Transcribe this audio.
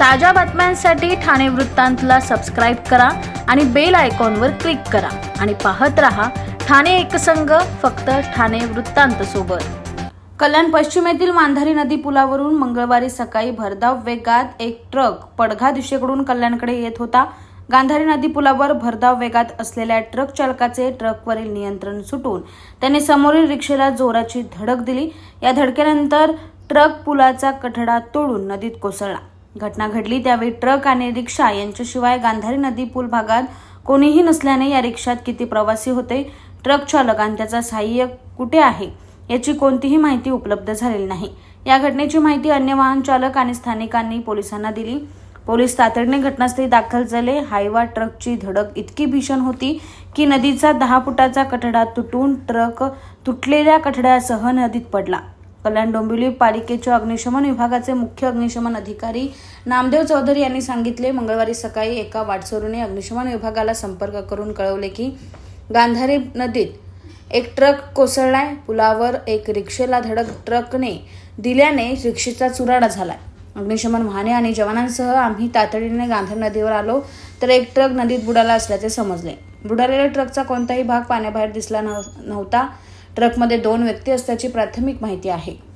ताज्या बातम्यांसाठी ठाणे वृत्तांतला सबस्क्राईब करा आणि बेल आयकॉनवर क्लिक करा. आणि पाहत रहा ठाणे एकसंघ फक्त ठाणे वृत्तांत सोबत. कल्याण पश्चिमेतील मांधारी नदी पुलावरून मंगळवारी सकाळी भरधाव वेगात एक ट्रक पडघा दिशेकडून कल्याणकडे येत होता. गांधारी नदी पुलावर भरधाव वेगात असलेल्या ट्रक चालकाचे ट्रकवरील नियंत्रण सुटून त्याने समोरील रिक्षेला जोराची धडक दिली. या धडकेनंतर ट्रक पुलाचा कठडा तोडून नदीत कोसळला. घटना घडली त्यावेळी ट्रक आणि रिक्षा यांच्याशिवाय गांधारी नदी पूल भागात कोणीही नसल्याने या रिक्षात किती प्रवासी होते ट्रक चालक आणि त्याचा सहाय्यक कुठे आहे याची कोणतीही माहिती उपलब्ध झालेली नाही. या घटनेची माहिती अन्य वाहन चालक आणि स्थानिकांनी पोलिसांना दिली. पोलीस तातडीने घटनास्थळी दाखल झाले. हायवा ट्रकची धडक इतकी भीषण होती की नदीचा दहा फुटाचा कठडा तुटून ट्रक तुटलेल्या कठड्यासह नदीत पडला. कल्याण डोंबिवली पालिकेच्या अग्निशमन विभागाचे मुख्य अग्निशमन अधिकारी नामदेव चौधरी यांनी सांगितले मंगळवारी सकाळी एका वाटसरूने अग्निशमन विभागाला संपर्क करून कळवले की गांधारी नदीत एक ट्रक कोसळलाय. पुलावर एक रिक्षेला धडक ट्रकने दिल्याने रिक्षेचा चुराडा झालाय. अग्निशमन वाहने आणि जवानांसह आम्ही तातडीने गांधार नदीवर आलो तर एक ट्रक नदीत बुडाला असल्याचे समजले. बुडालेल्या ट्रकचा कोणताही भाग पाण्याबाहेर दिसला नव्ह- नव्हता. ट्रकमध्ये दोन व्यक्ती असल्याची प्राथमिक माहिती आहे.